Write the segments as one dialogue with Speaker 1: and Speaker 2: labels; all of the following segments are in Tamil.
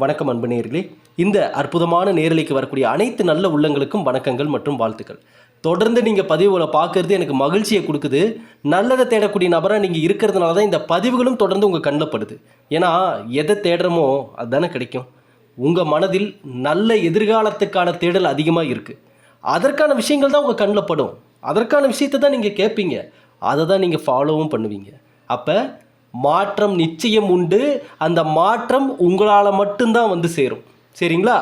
Speaker 1: வணக்கம் அன்பு இந்த அற்புதமான நேரலைக்கு வரக்கூடிய அனைத்து நல்ல உள்ளங்களுக்கும் வணக்கங்கள் மற்றும் வாழ்த்துக்கள். தொடர்ந்து நீங்கள் பதிவுகளை பார்க்கறது எனக்கு மகிழ்ச்சியை கொடுக்குது. நல்லதை தேடக்கூடிய நபராக நீங்கள் இருக்கிறதுனால தான் இந்த பதிவுகளும் தொடர்ந்து உங்கள் கண்ணில் படுது. ஏன்னா எதை தேடுறமோ அதுதானே கிடைக்கும். உங்கள் மனதில் நல்ல எதிர்காலத்துக்கான தேடல் அதிகமாக இருக்குது அதற்கான விஷயங்கள் தான் உங்கள் கண்ணில் படும். அதற்கான விஷயத்தை தான் நீங்கள் கேட்பீங்க. அதை தான் நீங்கள் ஃபாலோவும் பண்ணுவீங்க. அப்போ மாற்றம் நிச்சயம் உண்டு. அந்த மாற்றம் உங்களால் மட்டும்தான் வந்து சேரும். சரிங்களா?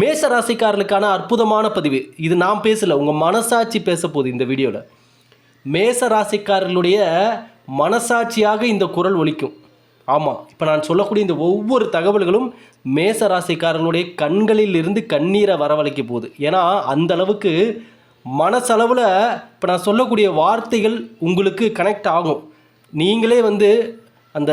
Speaker 1: மேச ராசிக்காரர்களுக்கான அற்புதமான பதிவு. இது நான் பேசல உங்கள் மனசாட்சி பேச போகுது இந்த வீடியோவில் மேச ராசிக்காரர்களுடைய மனசாட்சியாக இந்த குரல் ஒலிக்கும். ஆமாம் இப்போ நான் சொல்லக்கூடிய இந்த ஒவ்வொரு தகவல்களும் மேச ராசிக்காரர்களுடைய கண்களில் இருந்து கண்ணீரை வரவழைக்க போகுது. ஏன்னா அந்த அளவுக்கு மனசளவில் இப்போ நான் சொல்லக்கூடிய வார்த்தைகள் உங்களுக்கு கனெக்ட் ஆகும். நீங்களே வந்து அந்த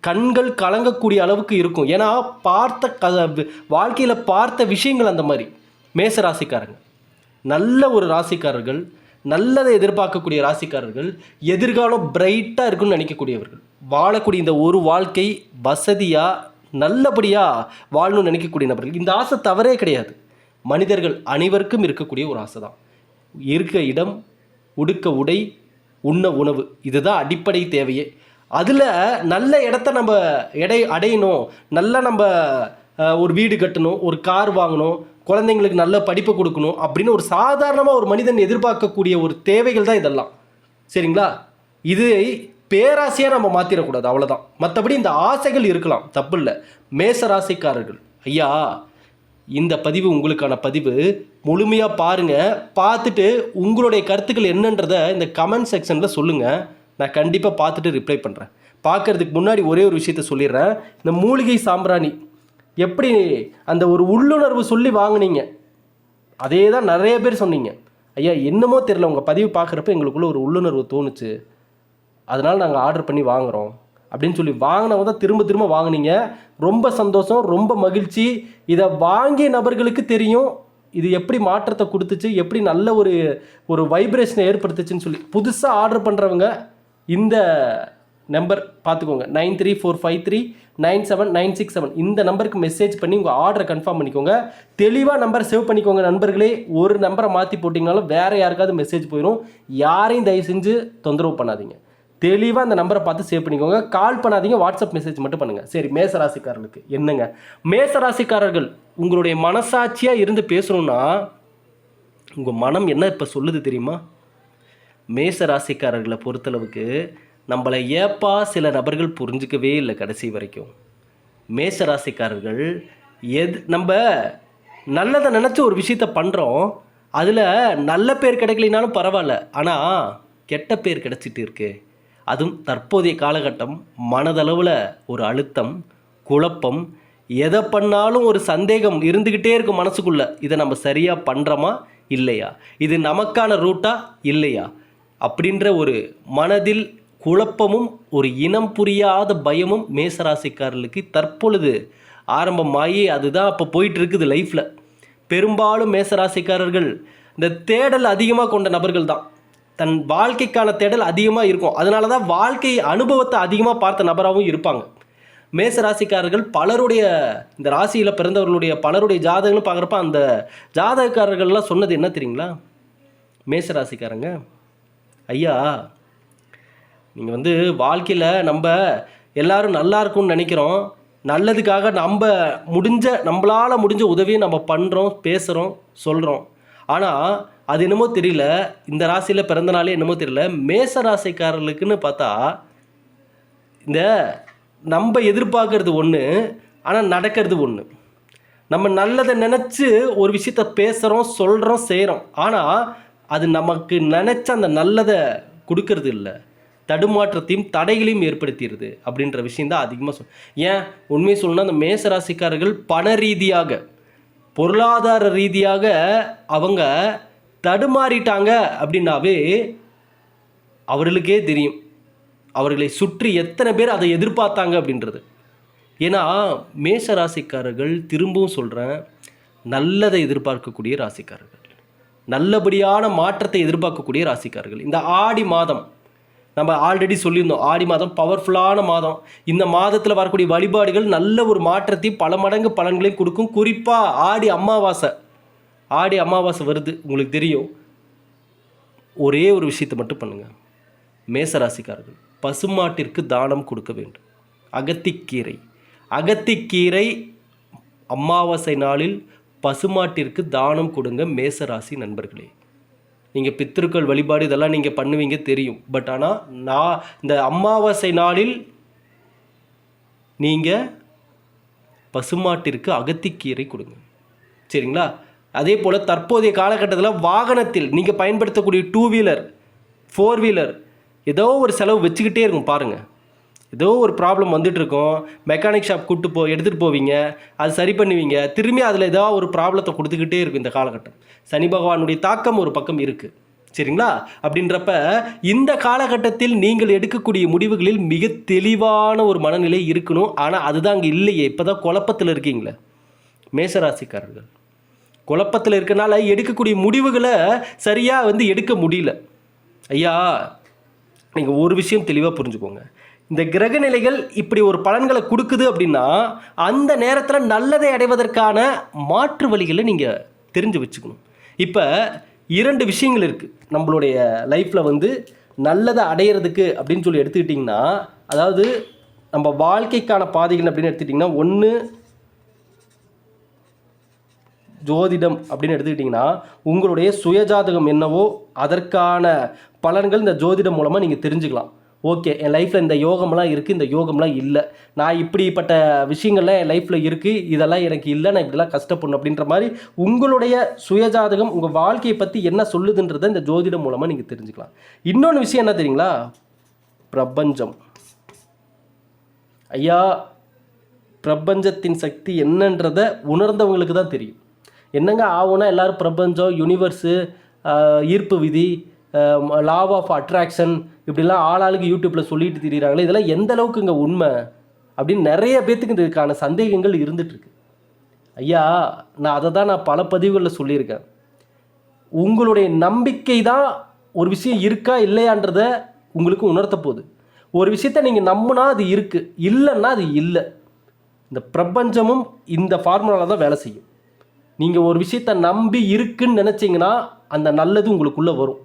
Speaker 1: கண்கள் கலங்கக்கூடிய அளவுக்கு இருக்கும். ஏன்னா பார்த்த க வாழ்க்கையில் பார்த்த விஷயங்கள் அந்த மாதிரி. மேச ராசிக்காரங்க. நல்ல ஒரு ராசிக்காரர்கள் நல்லதை எதிர்பார்க்கக்கூடிய ராசிக்காரர்கள் எதிர்காலம் பிரைட்டாக இருக்குன்னு நினைக்கக்கூடியவர்கள். வாழக்கூடிய இந்த ஒரு வாழ்க்கை வசதியாக நல்லபடியாக வாழணும்னு நினைக்கக்கூடிய நபர்கள். இந்த ஆசை தவறே கிடையாது. மனிதர்கள் அனைவருக்கும் இருக்கக்கூடிய ஒரு ஆசை தான். இருக்க இடம் உடுக்க உடை உண்ண உணவு. இதுதான் அடிப்படை தேவையே. அதில் நல்ல இடத்த நம்ம எடை அடையணும். நல்லா நம்ம ஒரு வீடு கட்டணும் ஒரு கார் வாங்கணும் குழந்தைங்களுக்கு நல்ல படிப்பு கொடுக்கணும் அப்படின்னு ஒரு சாதாரணமாக ஒரு மனிதன் எதிர்பார்க்கக்கூடிய ஒரு தேவைகள் தான் இதெல்லாம். சரிங்களா? இது பேராசையாக நம்ம மாற்றிடக்கூடாது அவ்வளோதான் மற்றபடி இந்த ஆசைகள் இருக்கலாம் தப்பு இல்லை. மேச ராசிக்காரர்கள் ஐயா இந்த பதிவு உங்களுக்கான பதிவு. முழுமையாக பாருங்கள் பார்த்துட்டு உங்களுடைய கருத்துக்கள் என்னன்றதை இந்த கமெண்ட் செக்ஷனில் சொல்லுங்கள் நான் கண்டிப்பாக பார்த்துட்டு ரிப்ளை பண்ணுறேன் பார்க்கறதுக்கு முன்னாடி ஒரே ஒரு விஷயத்த சொல்லிடுறேன். இந்த மூலிகை சாம்பிராணி எப்படி அந்த ஒரு உள்ளுணர்வு சொல்லி வாங்குனீங்க? அதே தான் நிறைய பேர் சொன்னீங்க. ஐயா என்னமோ தெரில உங்கள் பதிவு பார்க்குறப்ப எங்களுக்குள்ளே ஒரு உள்ளுணர்வு தோணுச்சு. அதனால் நாங்கள் ஆர்டர் பண்ணி வாங்குகிறோம் அப்படின்னு சொல்லி வாங்கினவங்க தான் திரும்ப திரும்ப வாங்கினீங்க. ரொம்ப சந்தோஷம் ரொம்ப மகிழ்ச்சி. இதை வாங்கிய நபர்களுக்கு தெரியும். இது எப்படி மாற்றத்தை கொடுத்துச்சு? எப்படி நல்ல ஒரு ஒரு வைப்ரேஷனை ஏற்படுத்துச்சுன்னு சொல்லி புதுசாக ஆர்டர் பண்ணுறவங்க இந்த நம்பர் பார்த்துக்கோங்க. Nine three four five three nine seven nine six seven இந்த நம்பருக்கு மெசேஜ் பண்ணி உங்கள் ஆர்டரை கன்ஃபார்ம் பண்ணிக்கோங்க. தெளிவாக நம்பர் சேவ் பண்ணிக்கோங்க நண்பர்களே. ஒரு நம்பரை மாற்றி போட்டிங்கனாலும் வேறு யாருக்காவது மெசேஜ் போயிடும் யாரையும் தயவு செஞ்சு தொந்தரவு பண்ணாதீங்க. தெளிவாக அந்த நம்பரை பார்த்து சேவ் பண்ணிக்கோங்க. கால் பண்ணாதீங்க. வாட்ஸ்அப் மெசேஜ் மட்டும் பண்ணுங்கள் சரி மேசராசிக்காரர்களுக்கு என்னங்க? மேசராசிக்காரர்கள் உங்களுடைய மனசாட்சியாக இருந்து பேசணும்னா உங்கள் மனம் என்ன இப்போ சொல்லுது தெரியுமா? மேச ராசிக்காரர்களை பொறுத்தளவுக்கு நம்மளை ஏப்பா சில நபர்கள் புரிஞ்சுக்கவே இல்லை கடைசி வரைக்கும். மேச ராசிக்காரர்கள் எது நம்ம நல்லதை நினச்சி ஒரு விஷயத்த பண்ணுறோம் அதில் நல்ல பேர் கிடைக்கலினாலும் பரவாயில்ல. ஆனால் கெட்ட பேர் கிடச்சிட்டு இருக்கு. அதுவும் தற்போதைய காலகட்டம் மனதளவில் ஒரு அழுத்தம் குழப்பம் எதை பண்ணாலும் ஒரு சந்தேகம் இருந்துக்கிட்டே இருக்கும் மனசுக்குள்ளே. இதை நம்ம சரியாக பண்ணுறோமா இல்லையா? இது நமக்கான ரூட்டா இல்லையா? அப்படின்ற ஒரு மனதில் குழப்பமும் ஒரு இனம் புரியாத பயமும் மேசராசிக்காரர்களுக்கு தற்பொழுது ஆரம்பமாகி அதுதான் அப்போ போயிட்டுருக்குது லைஃப்பில் பெரும்பாலும் மேசராசிக்காரர்கள் இந்த தேடல் அதிகமாக கொண்ட நபர்கள் தான். தன் வாழ்க்கைக்கான தேடல் அதிகமாக இருக்கும். அதனால தான் வாழ்க்கை அனுபவத்தை அதிகமாக பார்த்த நபராகவும் இருப்பாங்க. மேச ராசிக்காரர்கள் பலருடைய இந்த ராசியில் பிறந்தவர்களுடைய பலருடைய ஜாதகங்களும் பார்க்குறப்ப அந்த ஜாதகக்காரர்கள்லாம் சொன்னது என்ன தெரியுங்களா? மேச ராசிக்காரங்க ஐயா நீங்கள் வந்து வாழ்க்கையில் நம்ம எல்லாரும் நல்லா இருக்கும்னு நினைக்கிறோம். நல்லதுக்காக நம்ம முடிஞ்ச நம்மளால் முடிஞ்ச உதவியை நம்ம பண்ணுறோம் பேசுகிறோம் சொல்கிறோம் ஆனால் அது என்னமோ தெரியல. இந்த ராசியில் பிறந்தனாலே என்னமோ தெரியல. மேச ராசிக்காரர்களுக்குன்னு பார்த்தா இந்த நம்ம எதிர்பார்க்கறது ஒன்று ஆனால் நடக்கிறது ஒன்று நம்ம நல்லதை நினச்சி ஒரு விஷயத்த பேசுகிறோம் சொல்கிறோம் செய்கிறோம் ஆனால் அது நமக்கு நினச்ச அந்த நல்லதை கொடுக்கறது இல்லை. தடுமாற்றத்தையும் தடைகளையும் ஏற்படுத்திடுது அப்படின்ற விஷயந்தான் அதிகமாக சொல் ஏன்? உண்மையை சொல்லணும்னா அந்த மேசராசிக்காரர்கள் பண ரீதியாக பொருளாதார ரீதியாக அவங்க தடுமாறிட்டாங்க அப்படின்னாவே அவர்களுக்கே தெரியும். அவர்களை சுற்றி எத்தனை பேர் அதை எதிர்பார்த்தாங்க அப்படின்றது. ஏன்னா மேஷ ராசிக்காரர்கள் திரும்பவும் சொல்கிறேன் நல்லதை எதிர்பார்க்கக்கூடிய ராசிக்காரர்கள். நல்லபடியான மாற்றத்தை எதிர்பார்க்கக்கூடிய ராசிக்காரர்கள். இந்த ஆடி மாதம் நம்ம ஆல்ரெடி சொல்லியிருந்தோம் ஆடி மாதம் பவர்ஃபுல்லான மாதம். இந்த மாதத்தில் வரக்கூடிய வழிபாடுகள் நல்ல ஒரு மாற்றத்தை பல மடங்கு பலன்களையும் கொடுக்கும். குறிப்பாக ஆடி அமாவாசை. ஆடி அமாவாசை வருது உங்களுக்கு தெரியும். ஒரே ஒரு விஷயத்தை மட்டும் பண்ணுங்கள் மேசராசிக்காரர்கள் பசுமாட்டிற்கு தானம் கொடுக்க வேண்டும். அகத்திக்கீரை. அகத்திக்கீரை அமாவாசை நாளில் பசுமாட்டிற்கு தானம் கொடுங்க மேசராசி நண்பர்களே. நீங்கள் பித்திருக்கள் வழிபாடு இதெல்லாம் நீங்கள் பண்ணுவீங்க தெரியும். பட் ஆனால் நான் இந்த அமாவாசை நாளில் நீங்கள் பசுமாட்டிற்கு அகத்திக்கீரை கொடுங்க. சரிங்களா? அதே போல் தற்போதைய காலகட்டத்தில் வாகனத்தில் நீங்கள் பயன்படுத்தக்கூடிய டூ வீலர் ஃபோர் வீலர் ஏதோ ஒரு செலவு வச்சுக்கிட்டே இருக்கும் பாருங்கள் ஏதோ ஒரு ப்ராப்ளம் வந்துட்டுருக்கோம். மெக்கானிக் ஷாப் கூட்டு போ எடுத்துகிட்டு போவீங்க. அது சரி பண்ணுவீங்க. திரும்பி அதில் ஏதோ ஒரு ப்ராப்ளத்தை கொடுத்துக்கிட்டே இருக்கும் இந்த காலகட்டம். சனி பகவானுடைய தாக்கம் ஒரு பக்கம் இருக்குது சரிங்களா? அப்படின்றப்ப இந்த காலகட்டத்தில் நீங்கள் எடுக்கக்கூடிய முடிவுகளில் மிக தெளிவான ஒரு மனநிலை இருக்கணும். ஆனால் அதுதான் அங்கே இல்லையே. இப்போ தான் குழப்பத்தில் இருக்கீங்களே. மேசராசிக்காரர்கள். குழப்பத்தில் இருக்கனால எடுக்கக்கூடிய முடிவுகளை சரியாக வந்து எடுக்க முடியல. ஐயா நீங்கள் ஒரு விஷயம் தெளிவாக புரிஞ்சுக்கோங்க. இந்த கிரக நிலைகள் இப்படி ஒரு பலன்களை கொடுக்குது அப்படின்னா அந்த நேரத்தில் நல்லதை அடைவதற்கான மாற்று வழிகளை நீங்கள் தெரிஞ்சு வச்சுக்கணும். இப்போ இரண்டு விஷயங்கள் இருக்குது நம்மளுடைய லைஃப்பில் வந்து நல்லதை அடையிறதுக்கு அப்படின்னு சொல்லி எடுத்துக்கிட்டிங்கன்னா அதாவது நம்ம வாழ்க்கைக்கான பாதைகள் அப்படின்னு எடுத்துக்கிட்டிங்கன்னா ஒன்று ஜோதிடம் அப்படின்னு எடுத்துக்கிட்டிங்கன்னா உங்களுடைய சுயஜாதகம் என்னவோ அதற்கான பலன்கள் இந்த ஜோதிடம் மூலமாக நீங்கள் தெரிஞ்சுக்கலாம். ஓகே என் லைஃப்பில் இந்த யோகம்லாம் இருக்குது இந்த யோகம்லாம் இல்லை. நான் இப்படிப்பட்ட விஷயங்கள்லாம் என் லைஃப்பில் இருக்குது இதெல்லாம் எனக்கு இல்லை நான் இப்படிலாம் கஷ்டப்படணும் அப்படின்ற மாதிரி உங்களுடைய சுயஜாதகம் உங்கள் வாழ்க்கையை பற்றி என்ன சொல்லுதுன்றதை இந்த ஜோதிடம் மூலமாக நீங்கள் தெரிஞ்சுக்கலாம். இன்னொன்று விஷயம் என்ன தெரியுங்களா? பிரபஞ்சம். ஐயா பிரபஞ்சத்தின் சக்தி என்னன்றதை உணர்ந்தவங்களுக்கு தான் தெரியும். என்னங்க ஆகும்னா எல்லோரும் பிரபஞ்சம் யூனிவர்ஸு ஈர்ப்பு விதி லா ஆஃப் அட்ராக்ஷன் இப்படிலாம் ஆளாளுக்கு யூடியூப்பில் சொல்லிட்டு திரியிறாங்களே இதெல்லாம் எந்த அளவுக்கு இங்கே உண்மை அப்படின்னு நிறைய பேர்த்துக்கு இதுக்கான சந்தேகங்கள் இருந்துகிட்ருக்கு ஐயா நான் அதை தான் நான் பல பதிவுகளில் சொல்லியிருக்கேன். உங்களுடைய நம்பிக்கை தான் ஒரு விஷயம் இருக்கா இல்லையான்றத உங்களுக்கு உணர்த்த போகுது. ஒரு விஷயத்த நீங்கள் நம்பினா அது இருக்குது இல்லைன்னா அது இல்லை. இந்த பிரபஞ்சமும் இந்த ஃபார்முலாவில் தான் வேலை செய்யும். நீங்கள் ஒரு விஷயத்த நம்பி இருக்குன்னு நினச்சிங்கன்னா அந்த நல்லது உங்களுக்குள்ளே வரும்.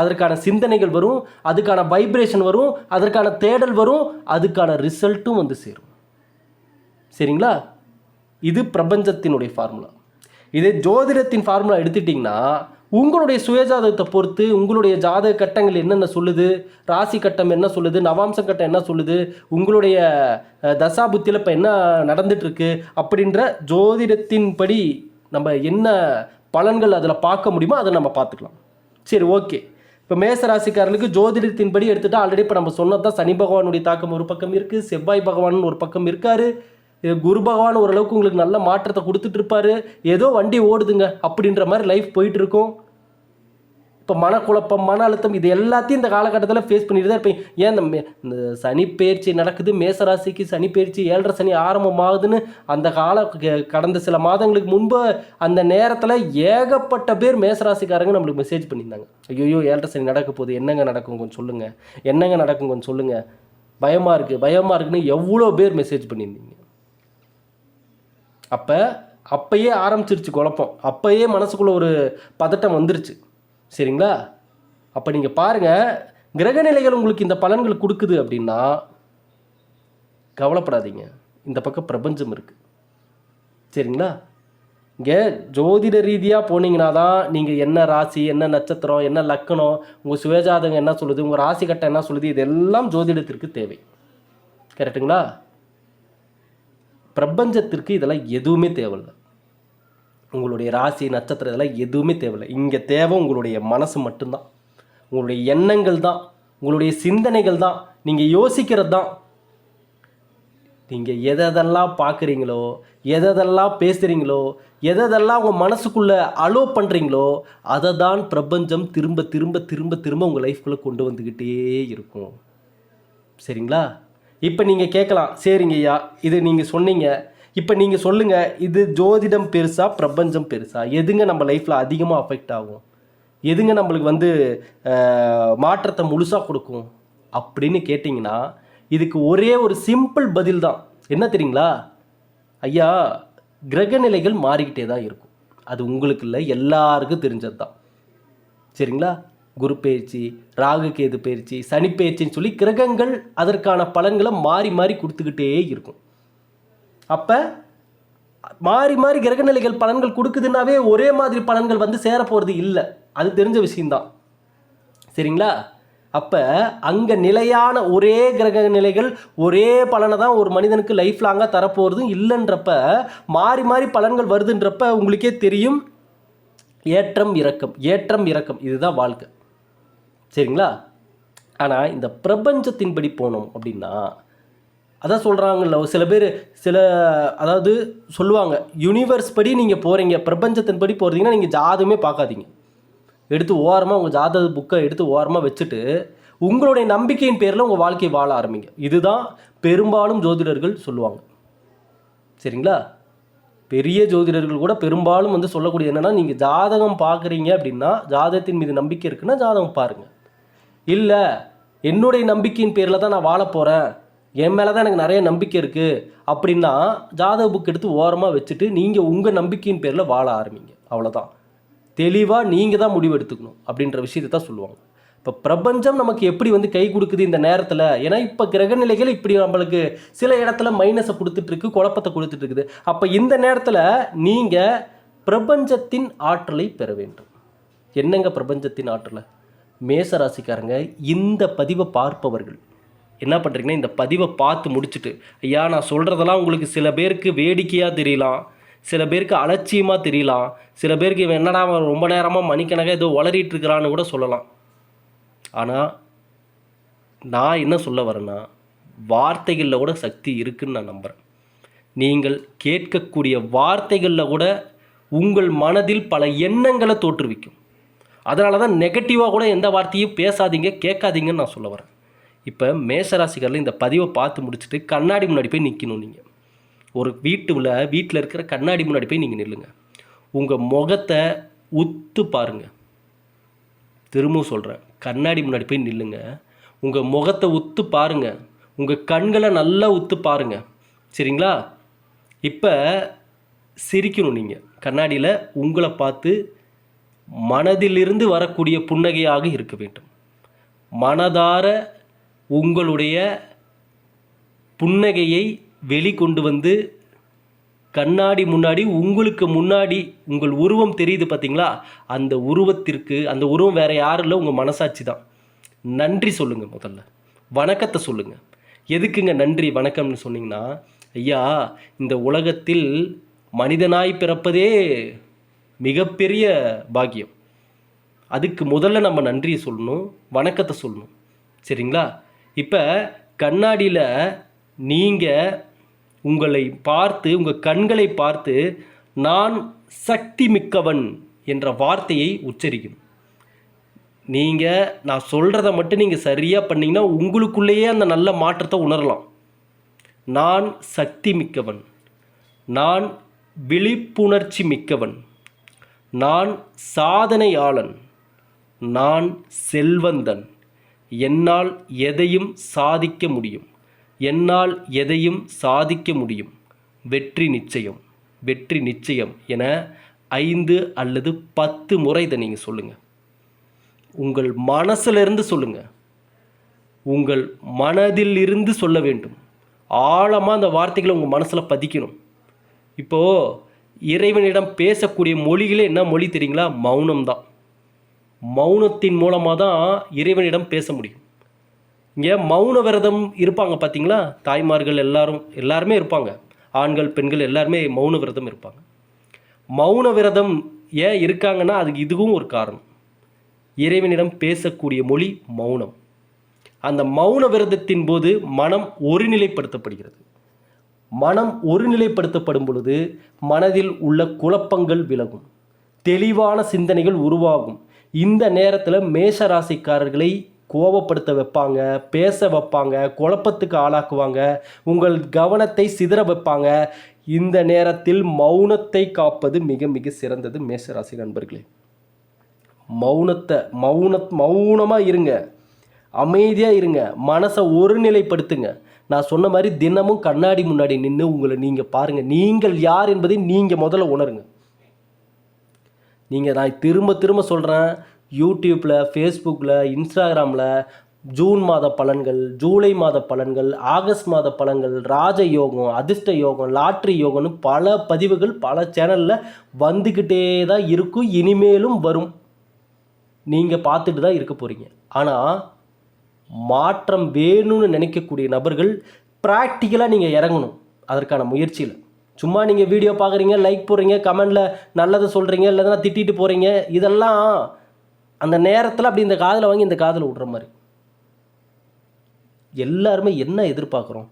Speaker 1: அதற்கான சிந்தனைகள் வரும் அதுக்கான வைப்ரேஷன் வரும் அதற்கான தேடல் வரும் அதுக்கான ரிசல்ட்டும் வந்து சேரும். சரிங்களா? இது பிரபஞ்சத்தினுடைய ஃபார்முலா இதே ஜோதிடத்தின் ஃபார்முலா எடுத்துட்டிங்கன்னா உங்களுடைய சுயஜாதகத்தை பொறுத்து உங்களுடைய ஜாதக கட்டங்கள் என்னென்ன சொல்லுது ராசி கட்டம் என்ன சொல்லுது நவாம்ச கட்டம் என்ன சொல்லுது உங்களுடைய தசாபுத்தியில் இப்போ என்ன நடந்துட்டுருக்கு அப்படின்ற ஜோதிடத்தின்படி நம்ம என்ன பலன்கள் அதில் பார்க்க முடியுமோ அதை நம்ம பார்த்துக்கலாம். சரி ஓகே. இப்போ மேச ராசிக்காரர்களுக்கு ஜோதிடத்தின்படி எடுத்துட்டா ஆல்ரெடி இப்போ நம்ம சொன்னதான் சனி பகவானுடைய தாக்கம் ஒரு பக்கம் இருக்குது செவ்வாய் பகவான் ஒரு பக்கம் இருக்கார். குரு பகவான் ஓரளவுக்கு உங்களுக்கு நல்ல மாற்றத்தை கொடுத்துட்டு இருப்பாரு. ஏதோ வண்டி ஓடுதுங்க அப்படின்ற மாதிரி லைஃப் போயிட்டு இருக்கும். இப்போ மனக்குழப்பம் மன அழுத்தம் இது எல்லாத்தையும் இந்த காலகட்டத்தில் ஃபேஸ் பண்ணிட்டு தான் இருப்பீங்க. ஏன் இந்த இந்த சனி பயிற்சி நடக்குது மேசராசிக்கு சனி பயிற்சி ஏழரை சனி ஆரம்பமாகுதுன்னு அந்த கால கடந்த சில மாதங்களுக்கு முன்பு அந்த நேரத்தில் ஏகப்பட்ட பேர் மேசராசிக்காரங்க நம்மளுக்கு மெசேஜ் பண்ணியிருந்தாங்க. ஐயோ ஏழரை சனி நடக்க போகுது என்னங்க நடக்கும் கொஞ்சம் சொல்லுங்கள் என்னங்க நடக்கும் கொஞ்சம் சொல்லுங்கள் பயமாக இருக்குது பயமாக இருக்குன்னு எவ்வளோ பேர் மெசேஜ் பண்ணியிருந்தீங்க. அப்போ அப்பயே ஆரம்பிச்சிருச்சு குழப்பம். அப்பயே மனசுக்குள்ளே ஒரு பதட்டம் வந்துருச்சு. சரிங்களா? அப்போ நீங்கள் பாருங்கள் கிரகநிலைகள் உங்களுக்கு இந்த பலன்கள் கொடுக்குது அப்படின்னா கவலைப்படாதீங்க. இந்த பக்கம் பிரபஞ்சம் இருக்குது சரிங்களா? இங்கே ஜோதிட ரீதியாக போனீங்கன்னா தான் நீங்கள் என்ன ராசி என்ன நட்சத்திரம் என்ன லக்கணம் உங்கள் சுயஜாதகம் என்ன சொல்லுது உங்கள் ராசி கட்டம் என்ன சொல்லுது இதெல்லாம் ஜோதிடத்திற்கு தேவை. கரெக்டுங்களா பிரபஞ்சத்திற்கு இதெல்லாம் எதுவுமே தேவையில்லை. உங்களுடைய ராசி நட்சத்திரம் இதெல்லாம் எதுவுமே தேவையில்லை. இங்கே தேவை உங்களுடைய மனசு மட்டும்தான். உங்களுடைய எண்ணங்கள் தான். உங்களுடைய சிந்தனைகள் தான். நீங்கள் யோசிக்கிறது தான். நீங்கள் எதெல்லாம் பார்க்குறீங்களோ எதெல்லாம் பேசுகிறீங்களோ எதெல்லாம் உங்கள் மனசுக்குள்ளே அலோ பண்ணுறீங்களோ அதை தான் பிரபஞ்சம் திரும்ப திரும்ப திரும்ப திரும்ப உங்கள் லைஃப்குள்ளே கொண்டு வந்துக்கிட்டே இருக்கும். சரிங்களா? இப்போ நீங்கள் கேட்கலாம். சரிங்கய்யா இது நீங்கள் சொன்னீங்க. இப்போ நீங்கள் சொல்லுங்கள் இது ஜோதிடம் பெருசா பிரபஞ்சம் பெருசா? எதுங்க நம்ம லைஃப்பில் அதிகமாக அஃபெக்ட் ஆகும்? எதுங்க நம்மளுக்கு வந்து மாற்றத்தை முழுசாக கொடுக்கும்? அப்படின்னு கேட்டிங்கன்னா இதுக்கு ஒரே ஒரு சிம்பிள் பதில் தான். என்ன தெரியுங்களா? ஐயா கிரகநிலைகள் மாறிக்கிட்டே தான் இருக்கும். அது உங்களுக்கு இல்லை எல்லாருக்கும் தெரிஞ்சது தான். சரிங்களா? குரு பயிற்சி ராகு கேது பயிற்சி சனி பயிற்சின்னு சொல்லி கிரகங்கள் அதற்கான பலன்களை மாறி மாறி கொடுத்துக்கிட்டே இருக்கும். அப்போ மாறி மாறி கிரகநிலைகள் பலன்கள் கொடுக்குதுன்னாவே ஒரே மாதிரி பலன்கள் வந்து சேர போகிறது இல்லை. அது தெரிஞ்ச விஷயந்தான் சரிங்களா? அப்போ அங்கே நிலையான ஒரே கிரக நிலைகள் ஒரே பலனை தான் ஒரு மனிதனுக்கு லைஃப் லாங்காக தரப்போகிறதும் இல்லைன்றப்ப மாறி மாறி பலன்கள் வருதுன்றப்ப உங்களுக்கே தெரியும் ஏற்றம் இறக்கம் ஏற்றம் இறக்கம். இதுதான் வாழ்க்கை. சரிங்களா? ஆனால் இந்த பிரபஞ்சத்தின்படி போனோம் அப்படின்னா அதான் சொல்கிறாங்கல்ல சில பேர் சில அதாவது சொல்லுவாங்க யூனிவர்ஸ் படி நீங்கள் போகிறீங்க பிரபஞ்சத்தின் படி போகிறீங்கன்னா நீங்கள் ஜாதகமே பார்க்காதீங்க. எடுத்து ஓரமாக உங்கள் ஜாதக புக்கை எடுத்து ஓரமாக வச்சுட்டு உங்களுடைய நம்பிக்கையின் பேரில் உங்கள் வாழ்க்கையை வாழ ஆரம்பிங்க. இதுதான் பெரும்பாலும் ஜோதிடர்கள் சொல்லுவாங்க. சரிங்களா? பெரிய ஜோதிடர்கள் கூட பெரும்பாலும் வந்து சொல்லக்கூடிய என்னென்னா நீங்கள் ஜாதகம் பார்க்குறீங்க அப்படின்னா ஜாதகத்தின் மீது நம்பிக்கை இருக்குன்னா ஜாதகம் பாருங்கள் இல்லை என்னுடைய நம்பிக்கையின் பேரில் தான் நான் வாழ போகிறேன் என் மேலே தான் எனக்கு நிறைய நம்பிக்கை இருக்குது அப்படின்னா ஜாதக புக் எடுத்து ஓரமாக வச்சுட்டு நீங்கள் உங்கள் நம்பிக்கையின் பேரில் வாழ ஆரம்பிங்க. அவ்வளோதான் தெளிவாக நீங்கள் தான் முடிவு எடுத்துக்கணும் அப்படின்ற விஷயத்தை தான் சொல்லுவாங்க. இப்போ பிரபஞ்சம் நமக்கு எப்படி வந்து கை கொடுக்குது இந்த நேரத்தில்? ஏன்னா இப்போ கிரகநிலைகள் இப்படி நம்மளுக்கு சில இடத்துல மைனஸை கொடுத்துட்ருக்கு குழப்பத்தை கொடுத்துட்ருக்குது அப்போ இந்த நேரத்தில் நீங்கள் பிரபஞ்சத்தின் ஆற்றலை பெற வேண்டும். என்னங்க பிரபஞ்சத்தின் ஆற்றலை? மேச ராசிக்காரங்க இந்த பதிவை பார்ப்பவர்கள். என்ன பண்ணுறீங்கன்னா இந்த பதிவை பார்த்து முடிச்சுட்டு ஐயா நான் சொல்கிறதெல்லாம் உங்களுக்கு சில பேருக்கு வேடிக்கையாக தெரியலாம் சில பேருக்கு அலட்சியமாக தெரியலாம் சில பேருக்கு இவன் என்னடா அவன் ரொம்ப நேரமாக மணிக்கணக்காக ஏதோ வளரிட்டு இருக்கிறான்னு கூட சொல்லலாம். ஆனால் நான் என்ன சொல்ல வரேன்னா வார்த்தைகளில் கூட சக்தி இருக்குன்னு நான் நம்புகிறேன் நீங்கள் கேட்கக்கூடிய வார்த்தைகளில் கூட உங்கள் மனதில் பல எண்ணங்களை தோற்றுவிக்கும். அதனால தான் நெகட்டிவாக கூட எந்த வார்த்தையும் பேசாதீங்க கேட்காதீங்கன்னு நான் சொல்ல வரேன். இப்போ மேசராசிக்காரில் இந்த பதிவை பார்த்து முடிச்சுட்டு கண்ணாடி முன்னாடி போய் நிற்கணும் நீங்கள் ஒரு வீட்டுல வீட்டில் இருக்கிற கண்ணாடி முன்னாடி போய் நீங்கள் நில்லுங்க. உங்கள் முகத்தை உத்து பாருங்கள் திரும்பவும் சொல்கிறேன் கண்ணாடி முன்னாடி போய் நில்லுங்க. உங்கள் முகத்தை உத்து பாருங்கள் உங்கள் கண்களை நல்லா உத்து பாருங்கள் சரிங்களா? இப்போ சிரிக்கணும் நீங்கள் கண்ணாடியில் உங்களை பார்த்து மனதிலிருந்து வரக்கூடிய புன்னகையாக இருக்க வேண்டும். மனதார உங்களுடைய புன்னகையை வெளிக்கொண்டு வந்து கண்ணாடி முன்னாடி உங்களுக்கு முன்னாடி உங்கள் உருவம் தெரியுது பார்த்தீங்களா? அந்த உருவத்திற்கு அந்த உருவம் வேறு யாரும் இல்லை உங்கள் மனசாட்சி தான். நன்றி சொல்லுங்கள் முதல்ல. வணக்கத்தை சொல்லுங்கள் எதுக்குங்க நன்றி வணக்கம்னு சொன்னீங்கன்னா ஐயா இந்த உலகத்தில் மனிதனாய் பிறப்பதே மிகப்பெரிய பாக்கியம். அதுக்கு முதல்ல நம்ம நன்றியை சொல்லணும் வணக்கத்தை சொல்லணும். சரிங்களா? இப்போ கண்ணாடியில் நீங்கள் உங்களை பார்த்து உங்கள் கண்களை பார்த்து நான் சக்தி மிக்கவன் என்ற வார்த்தையை உச்சரிக்கணும் நீங்கள் நான் சொல்கிறத மட்டும் நீங்கள் சரியாக பண்ணிங்கன்னா உங்களுக்குள்ளேயே அந்த நல்ல மாற்றத்தை உணரலாம். நான் சக்தி மிக்கவன் நான் விழிப்புணர்ச்சி மிக்கவன். நான் சாதனையாளன். நான் செல்வந்தன். என்னால் எதையும் சாதிக்க முடியும். என்னால் எதையும் சாதிக்க முடியும். வெற்றி நிச்சயம். வெற்றி நிச்சயம் என ஐந்து அல்லது பத்து முறை இதை நீங்கள் சொல்லுங்கள் உங்கள் மனசிலிருந்து சொல்லுங்கள் உங்கள் மனதில் இருந்து சொல்ல வேண்டும். ஆழமாக அந்த வார்த்தைகளை உங்கள் மனசில் பதிக்கணும். இப்போது இறைவனிடம் பேசக்கூடிய மொழிகளே என்ன மொழி தெரியுங்களா? மௌனம் தான் மௌனத்தின் மூலமாக தான் இறைவனிடம் பேச முடியும். இங்கே மௌன விரதம் இருப்பாங்க பார்த்தீங்களா தாய்மார்கள் எல்லாரும் எல்லாருமே இருப்பாங்க. ஆண்கள் பெண்கள் எல்லாருமே மௌன விரதம் இருப்பாங்க. மௌன விரதம் ஏன் இருக்காங்கன்னா அதுக்கு இதுவும் ஒரு காரணம். இறைவனிடம் பேசக்கூடிய மொழி மௌனம். அந்த மௌன விரதத்தின் போது மனம் ஒருநிலைப்படுத்தப்படுகிறது. மனம் ஒருநிலைப்படுத்தப்படும் பொழுது மனதில் உள்ள குழப்பங்கள் விலகும். தெளிவான சிந்தனைகள் உருவாகும். இந்த நேரத்தில் மேஷ ராசிக்காரர்களை கோபப்படுத்த வைப்பாங்க பேச வைப்பாங்க குழப்பத்துக்கு ஆளாக்குவாங்க உங்கள் கவனத்தை சிதற வைப்பாங்க. இந்த நேரத்தில் மௌனத்தை காப்பது மிக மிக சிறந்தது மேஷராசி நண்பர்களே. மௌனத்தை மௌன மௌனமாக இருங்க. அமைதியாக இருங்க. மனசை ஒருநிலைப்படுத்துங்க. நான் சொன்ன மாதிரி தினமும் கண்ணாடி முன்னாடி நின்று உங்களை நீங்கள் பாருங்கள் நீங்கள் யார் என்பதை நீங்கள் முதல்ல உணருங்க. நீங்கள் நான் திரும்ப திரும்ப சொல்கிறேன் யூடியூப்பில் ஃபேஸ்புக்கில் இன்ஸ்டாகிராமில் ஜூன் மாத பலன்கள் ஜூலை மாத பலன்கள் ஆகஸ்ட் மாத பலன்கள் ராஜ யோகம் அதிர்ஷ்ட யோகம் லாட்ரி யோகம்னு பல பதிவுகள் பல சேனலில் வந்துக்கிட்டே தான் இருக்கும் இனிமேலும் வரும். நீங்கள் பார்த்துட்டு தான் இருக்க போகிறீங்க ஆனால் மாற்றம் வேணும்னு நினைக்கக்கூடிய நபர்கள் ப்ராக்டிக்கலாக நீங்கள் இறங்கணும். அதற்கான முயற்சியில். சும்மா நீங்கள் வீடியோ பார்க்குறீங்க லைக் போடுறீங்க கமெண்டில் நல்லதை சொல்கிறீங்க இல்லைன்னா திட்டிட்டு போகிறீங்க இதெல்லாம் அந்த நேரத்தில் அப்படி இந்த காதில் வாங்கி இந்த காதில் விட்ற மாதிரி. எல்லாருமே என்ன எதிர்பார்க்குறோம்?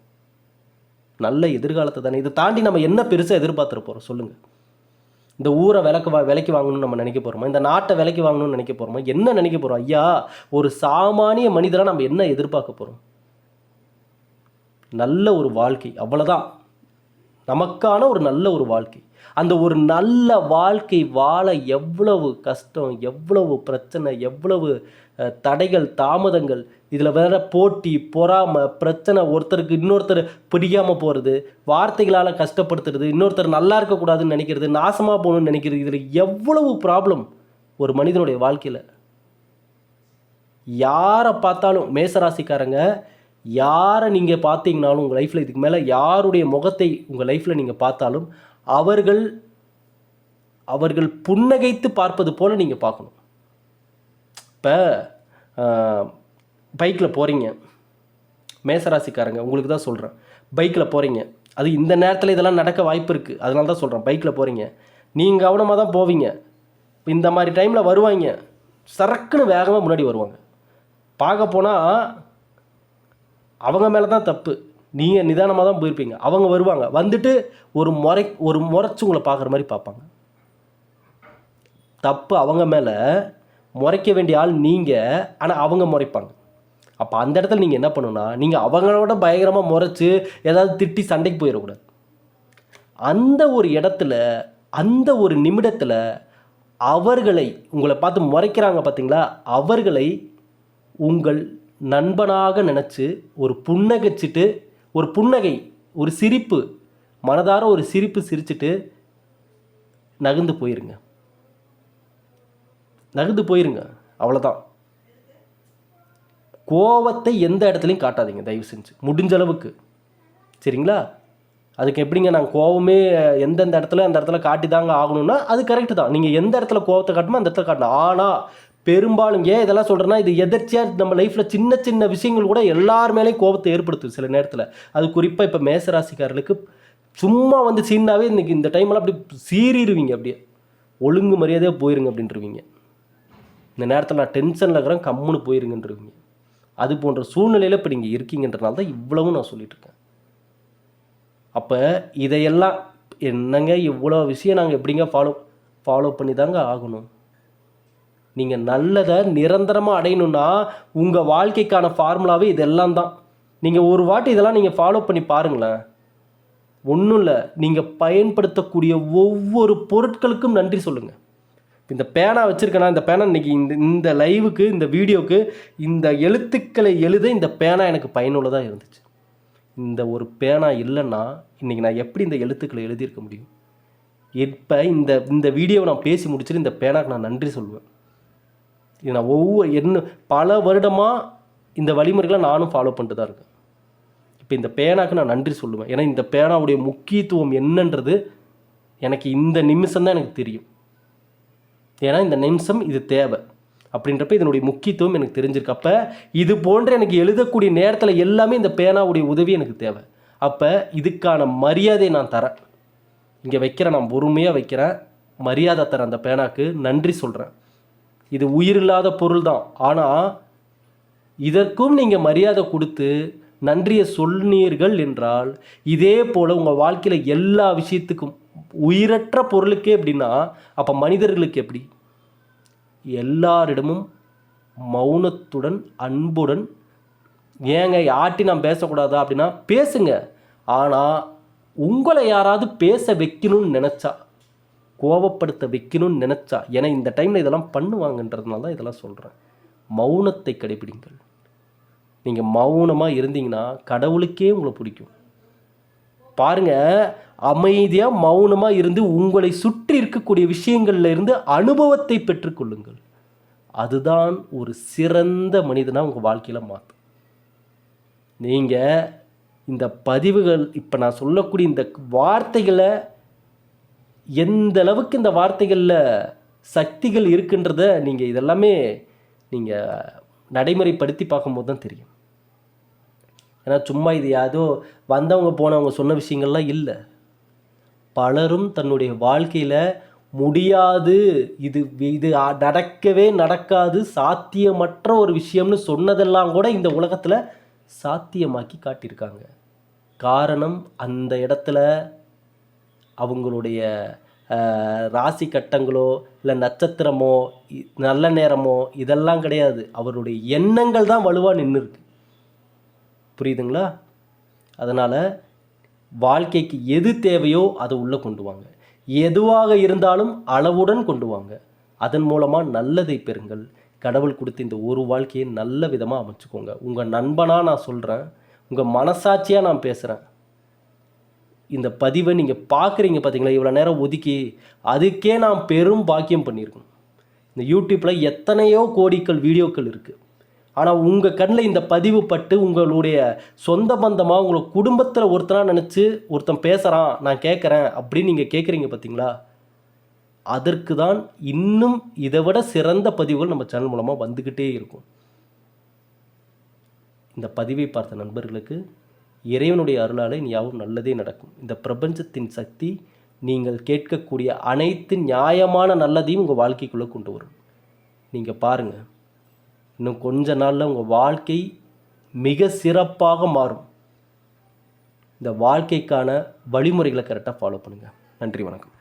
Speaker 1: நல்ல எதிர்காலத்தை தானே. இதை தாண்டி நம்ம என்ன பெருசாக எதிர்பார்த்துட்டு போகிறோம் சொல்லுங்கள் இந்த ஊரை விலைக்கு வா விலைக்கு வாங்கணும்னு நம்ம நினைக்க போகிறோமா இந்த நாட்டை விலைக்கு வாங்கணும்னு நினைக்க போகிறோமா என்ன நினைக்க போகிறோம் ஐயா ஒரு சாமானிய மனிதராக நம்ம என்ன எதிர்பார்க்க போகிறோம் நல்ல ஒரு வாழ்க்கை அவ்வளோதான் நமக்கான ஒரு நல்ல ஒரு வாழ்க்கை. அந்த ஒரு நல்ல வாழ்க்கை வாழ எவ்வளவு கஷ்டம் எவ்வளவு பிரச்சனை எவ்வளவு தடைகள் தாமதங்கள் இதில் வேற போட்டி பொறாமை பிரச்சனை ஒருத்தருக்கு இன்னொருத்தர் பிடிக்காமல் போகிறது வார்த்தைகளால் கஷ்டப்படுத்துறது இன்னொருத்தர் நல்லா இருக்கக்கூடாதுன்னு நினைக்கிறது நாசமாக போகணும்னு நினைக்கிறது இதில் எவ்வளவு ப்ராப்ளம் ஒரு மனிதனுடைய வாழ்க்கையில்? யாரை பார்த்தாலும் மேசராசிக்காரங்க யாரை நீங்கள் பார்த்தீங்கனாலும் உங்கள் லைஃப்பில் இதுக்கு மேலே யாருடைய முகத்தை உங்கள் லைஃப்பில் நீங்கள் பார்த்தாலும் அவர்கள் அவர்கள் புன்னகைத்து பார்ப்பது போல் நீங்கள் பார்க்கணும். இப்போ பைக்கில் போகிறீங்க மேசராசிக்காரங்க உங்களுக்கு தான் சொல்கிறேன் பைக்கில் போகிறீங்க அது இந்த நேரத்தில் இதெல்லாம் நடக்க வாய்ப்பு இருக்குது அதனால தான் சொல்கிறேன் பைக்கில் போகிறீங்க நீங்கள் கவனமாக தான் போவீங்க. இந்த மாதிரி டைமில் வருவாங்க. சரக்குன்னு வேகமாக முன்னாடி வருவாங்க. பார்க்க போனால் அவங்க மேலே தான் தப்பு. நீங்கள் நிதானமாக தான் போயிருப்பீங்க. அவங்க வருவாங்க. வந்துட்டு ஒரு முறை ஒரு முறைச்சு உங்களை பார்க்குற மாதிரி பார்ப்பாங்க. தப்பு அவங்க மேலே முறைக்க வேண்டிய ஆள் நீங்கள் ஆனால் அவங்க முறைப்பாங்க. அப்போ அந்த இடத்துல நீங்கள் என்ன பண்ணணும்னா நீங்கள் அவங்களோட பயங்கரமாக முறைச்சி ஏதாவது திட்டி சண்டைக்கு போயிடக்கூடாது. அந்த ஒரு இடத்துல அந்த ஒரு நிமிடத்தில் அவர்களை உங்களை பார்த்து முறைக்கிறாங்க பார்த்தீங்களா அவர்களை உங்கள் நண்பனாக நினச்சி ஒரு புன்னகைச்சிட்டு ஒரு புன்னகை ஒரு சிரிப்பு மனதார ஒரு சிரிப்பு சிரிச்சிட்டு நகர்ந்து போயிருங்க. நகர்ந்து போயிருங்க. அவ்வளோதான் கோவத்தை எந்த இடத்துலையும் காட்டாதீங்க தயவு செஞ்சு. முடிஞ்ச அளவுக்கு. சரிங்களா? அதுக்கு எப்படிங்க நான் கோவமே எந்தெந்த இடத்துல அந்த இடத்துல காட்டி தாங்க ஆகணும்னா அது கரெக்டு தான். நீங்கள் எந்த இடத்துல கோவத்தை காட்டணுமோ அந்த இடத்துல காட்டணும் ஆனால் பெரும்பாலும் ஏன் இதெல்லாம் சொல்கிறேன்னா இது எதர்ச்சியாக நம்ம லைஃப்பில் சின்ன சின்ன விஷயங்கள் கூட எல்லார் மேலேயும் கோபத்தை ஏற்படுத்துது சில நேரத்தில். அது குறிப்பாக இப்போ மேசராசிக்காரர்களுக்கு சும்மா வந்து சீனாவே இன்றைக்கி இந்த டைம்லாம் அப்படி சீறிடுவீங்க அப்படியே. ஒழுங்கு மரியாதையாக போயிருங்க அப்படின்றவீங்க. இந்த நேரத்தில் நான் டென்ஷனில் இருக்கிறேன் கம்முன்னு போயிருங்கன்றவீங்க. அது போன்ற சூழ்நிலையில் இப்போ நீங்கள் இருக்கீங்கன்றனால தான் இவ்வளவும் நான் சொல்லிகிட்ருக்கேன் இருக்கேன். அப்போ இதையெல்லாம் என்னங்க இவ்வளோ விஷயம் நாங்கள் எப்படிங்க ஃபாலோ ஃபாலோ பண்ணி தாங்க ஆகணும்? நீங்கள் நல்லதை நிரந்தரமாக அடையணும்னா உங்கள் வாழ்க்கைக்கான ஃபார்முலாவே இதெல்லாம் தான். நீங்கள் ஒரு வாட்டி இதெல்லாம் நீங்கள் ஃபாலோ பண்ணி பாருங்களேன். ஒன்றும் இல்லை நீங்கள் பயன்படுத்தக்கூடிய ஒவ்வொரு பொருட்களுக்கும் நன்றி சொல்லுங்கள் இந்த பேனா வச்சுருக்கேனா இந்த பேனா இன்னைக்கு இந்த இந்த லைவுக்கு இந்த வீடியோவுக்கு இந்த எழுத்துக்களை எழுத இந்த பேனா எனக்கு பயனுள்ளதாக இருந்துச்சு. இந்த ஒரு பேனா இல்லைன்னா இன்றைக்கி நான் எப்படி இந்த எழுத்துக்களை எழுதியிருக்க முடியும்? இப்போ இந்த இந்த வீடியோவை நான் பேசி முடிச்சுட்டு இந்த பேனாக்கு நான் நன்றி சொல்லுவேன். இது நான் ஒவ்வொரு என்ன பல வருடமாக இந்த வழிமுறைகளை நானும் ஃபாலோ பண்ணிட்டு தான் இருக்கேன். இப்போ இந்த பேனாக்கு நான் நன்றி சொல்லுவேன். ஏன்னா இந்த பேனாவுடைய முக்கியத்துவம் என்னன்றது எனக்கு இந்த நிமிஷம் தான் எனக்கு தெரியும். ஏன்னா இந்த நிமிஷம் இது தேவை. அப்படின்றப்ப இதனுடைய முக்கியத்துவம் எனக்கு தெரிஞ்சிருக்கு. அப்போ இது போன்ற எனக்கு எழுதக்கூடிய நேரத்தில் எல்லாமே இந்த பேனாவுடைய உதவி எனக்கு தேவை. அப்போ இதுக்கான மரியாதை நான் தரேன். இங்கே வைக்கிறேன் நான் பொறுமையாக வைக்கிறேன். மரியாதை தரேன் அந்த பேனாக்கு நன்றி சொல்கிறேன் இது உயிரில்லாத பொருள் தான் ஆனால் இதற்கும் நீங்கள் மரியாதை கொடுத்து நன்றியை சொன்னீர்கள் என்றால் இதே போல் உங்கள் வாழ்க்கையில் எல்லா விஷயத்துக்கும் உயிரற்ற பொருளுக்கே எப்படின்னா அப்போ மனிதர்களுக்கு எப்படி? எல்லாரிடமும் மௌனத்துடன் அன்புடன் ஏங்க யார்ட்டி நான் பேசக்கூடாதா அப்படின்னா பேசுங்க. ஆனால் உங்களை யாராவது பேச வைக்கணும்னு நினச்சா கோவப்படுத்த வைக்கணும்னு நினச்சா ஏன்னா இந்த டைமில் இதெல்லாம் பண்ணுவாங்கன்றதுனால தான் இதெல்லாம் சொல்கிறேன் மௌனத்தை கடைபிடிங்கள் நீங்கள் மௌனமாக இருந்தீங்கன்னா கடவுளுக்கே உங்களை பிடிக்கும். பாருங்க அமைதியாக மௌனமாக இருந்து உங்களை சுற்றி இருக்கக்கூடிய விஷயங்கள்ல இருந்து அனுபவத்தை பெற்றுக்கொள்ளுங்கள். அதுதான் ஒரு சிறந்த மனிதனாக உங்கள் வாழ்க்கையில் மாற்றும் நீங்கள் இந்த பதிவுகள் இப்போ நான் சொல்லக்கூடிய இந்த வார்த்தைகளை எந்த அளவுக்கு இந்த வார்த்தைகளில் சக்திகள் இருக்குன்றத நீங்கள் இதெல்லாமே நீங்கள் நடைமுறைப்படுத்தி பார்க்கும்போது தான் தெரியும். ஏன்னா சும்மா இது யாதோ வந்தவங்க போனவங்க சொன்ன விஷயங்கள்லாம் இல்லை. பலரும் தன்னுடைய வாழ்க்கையில் முடியாது இது இது நடக்கவே நடக்காது சாத்தியமற்ற ஒரு விஷயம்னு சொன்னதெல்லாம் கூட இந்த உலகத்தில் சாத்தியமாக்கி காட்டியிருக்காங்க. காரணம் அந்த இடத்துல அவங்களுடைய ராசி கட்டங்களோ இல்லை நட்சத்திரமோ நல்ல நேரமோ இதெல்லாம் கிடையாது. அவருடைய எண்ணங்கள் தான் வலுவாக நின்று இருக்கு புரியுதுங்களா? அதனால் வாழ்க்கைக்கு எது தேவையோ அதை உள்ளே கொண்டு வாங்க. எதுவாக இருந்தாலும் அளவுடன் கொண்டு வாங்க. அதன் மூலமாக நல்லதை பெறுங்கள். கடவுள் கொடுத்த இந்த ஒரு வாழ்க்கையை நல்ல விதமாக அமைச்சுக்கோங்க. உங்கள் நண்பனாக நான் சொல்கிறேன் உங்கள் மனசாட்சியாக நான் பேசுகிறேன் இந்த பதிவை நீங்கள் பார்க்குறீங்க பார்த்தீங்களா? இவ்வளோ நேரம் ஒதுக்கி அதுக்கே நான் பெரும் பாக்கியம் பண்ணியிருக்கணும் இந்த யூடியூப்பில் எத்தனையோ கோடிக்கள் வீடியோக்கள் இருக்குது ஆனால் உங்கள் கண்ணில் இந்த பதிவு பட்டு உங்களுடைய சொந்த பந்தமாக உங்களை குடும்பத்தில் ஒருத்தனாக நினச்சி ஒருத்தன் பேசுகிறான் நான் கேட்குறேன் அப்படின்னு நீங்கள் கேட்குறீங்க பார்த்தீங்களா? அதற்கு தான் இன்னும் இதை விட சிறந்த பதிவுகள் நம்ம சேனல் மூலமாக வந்துக்கிட்டே இருக்கும். இந்த பதிவை பார்த்த நண்பர்களுக்கு இறைவனுடைய அருளாலே இனி யாவும் நல்லதே நடக்கும். இந்த பிரபஞ்சத்தின் சக்தி நீங்கள் கேட்கக்கூடிய அனைத்து நியாயமான நல்லதையும் உங்கள் வாழ்க்கைக்குள்ளே கொண்டு வரும். நீங்கள் பாருங்கள் இன்னும் கொஞ்ச நாளில் உங்கள் வாழ்க்கை மிக சிறப்பாக மாறும். இந்த வாழ்க்கைக்கான வழிமுறைகளை கரெக்டாக ஃபாலோ பண்ணுங்கள் நன்றி வணக்கம்.